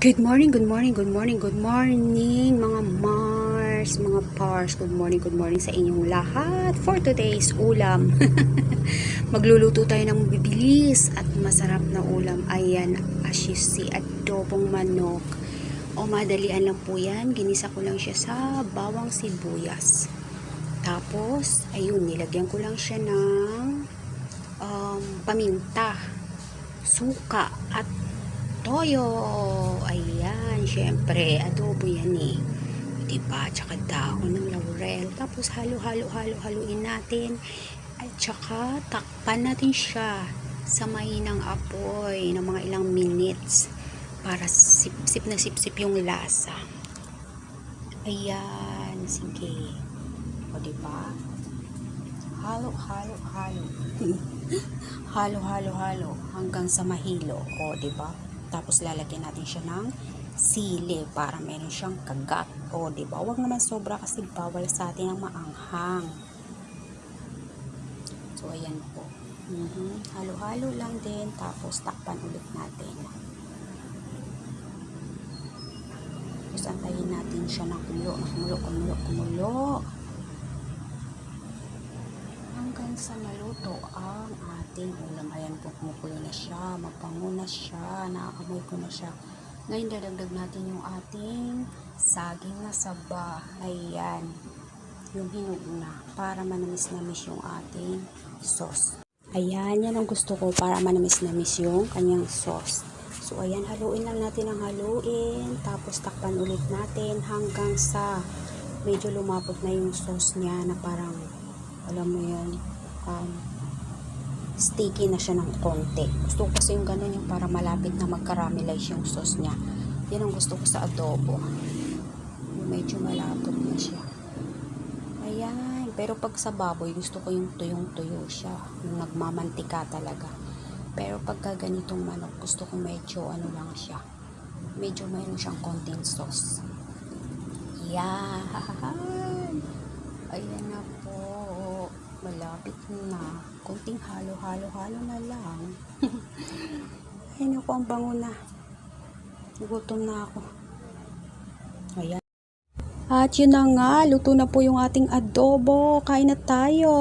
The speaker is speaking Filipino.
Good morning, good morning, good morning, good morning mga Mars, mga Pars. Good morning, good morning sa inyong lahat for today's ulam. Magluluto tayo ng bibilis at masarap na ulam. Ayan, as you see, adobong manok. O madalian lang po yan. Ginisa ko lang siya sa bawang sibuyas. Tapos, ayun, nilagyan ko lang siya ng um, paminta, suka, at toyo. Ayan, syempre, adobo yan eh. Diba? Tsaka dahon ng laurel. Tapos halo-halo, halo-haluin natin. At tsaka takpan natin siya sa mahinang apoy ng mga ilang minutes para sip-sip na sip-sip yung lasa. Ayan, sige. O, diba? Halo, halo, halo. halo, halo, halo hanggang sa mahilo. O, di ba? Tapos lalagyan natin siya ng sili para meron siyang kagat. O, di ba? Huwag naman sobra kasi bawal sa atin ang maanghang. So, ayan po. Mhm. Halo-halo lang din. Tapos takpan ulit natin. Tapos antayin natin siya ng kumulo, ng kumulo, kumulo, kumulo hanggang sa maluto ang ating ulam. Ayan po, kumukulo na siya, mapango na siya, nakakamoy ko na siya. Ngayon, dadagdag natin yung ating saging na saba. Ayan, yung hinog na, para manamis-namis yung ating sauce. Ayan, yan ang gusto ko para manamis-namis yung kanyang sauce. So, ayan, haluin lang natin ang haluin. Tapos, takpan ulit natin hanggang sa medyo lumapot na yung sauce niya na parang alam mo yun, um, sticky na siya ng konti. Gusto ko kasi yung ganun yung para malapit na mag-caramelize yung sauce niya. Yan ang gusto ko sa adobo. Yung medyo malapot na siya. Ayan. Pero pag sa baboy, gusto ko yung tuyong-tuyo siya. Yung nagmamantika talaga. Pero pagka ganitong manok, gusto ko medyo ano lang siya. Medyo mayroon siyang konting sauce. Yan. Malapit na. Konting halo-halo-halo na lang. Ayan ako, ang bango na. Gutom na ako. Ayan. At yun na nga, luto na po yung ating adobo. Kain na tayo.